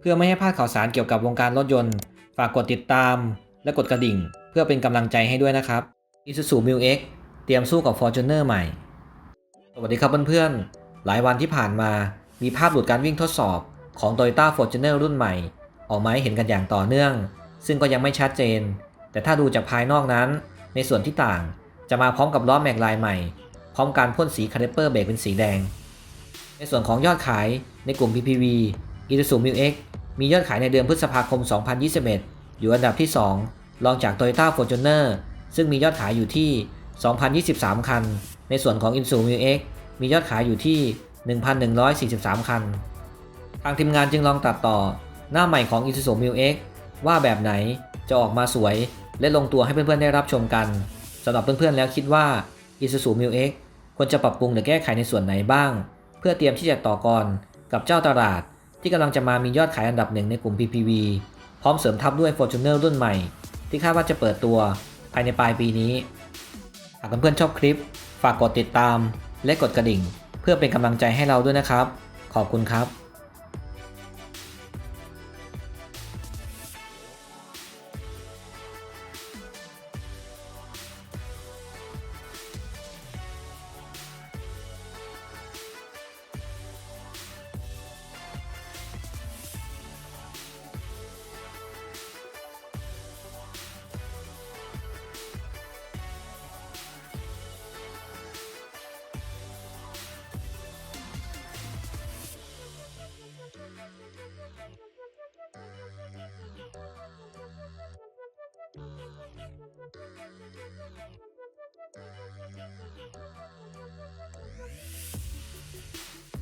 เพื่อไม่ให้พลาดข่าวสารเกี่ยวกับวงการรถยนต์ ฝากกดติดตาม และกดกระดิ่ง เพื่อเป็นกำลังใจให้ด้วยนะครับ Isuzu m i l X เตรียมสู้กับ Fortuner ใหม่ สวัสดีครับเพื่อนๆ หลายวันที่ผ่านมา มีภาพหลุดการวิ่งทดสอบของ Toyota Fortuner รุ่นใหม่ ออกมาให้เห็นกันอย่างต่อเนื่อง ซึ่งก็ยังไม่ชัดเจน แต่ถ้าดูจากภายนอกนั้น ในส่วนที่ต่างจะมาพร้อมกับล้อแม็กลายใหม่ พร้อมการพ่นสีคาลิเปอร์เบรกเป็นสีแดง ในส่วนของยอดขายในกลุ่ม PPV Isuzu m i l X มียอดขายในเดือนพฤษภาคม 2021 อยู่อันดับที่ 2 รองจาก Toyota Fortuner ซึ่งมียอดขายอยู่ที่ 2,023 คัน ในส่วนของ Isuzu m i l X มียอดขายอยู่ที่ 1,143 คัน ทางทีมงานจึงลองตัดต่อ หน้าใหม่ของ Isuzu m i l X ว่าแบบไหนจะออกมาสวย และลงตัวให้เพื่อนๆได้รับชมกันสำหรับเพื่อนๆแล้วคิดว่า Isuzu m i l X ควรจะปรับปรุงหรือแก้ไขในส่วนไหนบ้าง เพื่อเตรียมที่จะต่อกรกับเจ้าตลาด ที่กำลังจะมามียอดขายอันดับหนึ่งในกลุ่ม PPV พร้อมเสริมทับด้วย Fortuner รุ่นใหม่ ที่คาดว่าจะเปิดตัวภายในปลายปีนี้ หากเพื่อนๆชอบคลิป ฝากกดติดตามและกดกระดิ่ง เพื่อเป็นกำลังใจให้เราด้วยนะครับ ขอบคุณครับ「Thank you.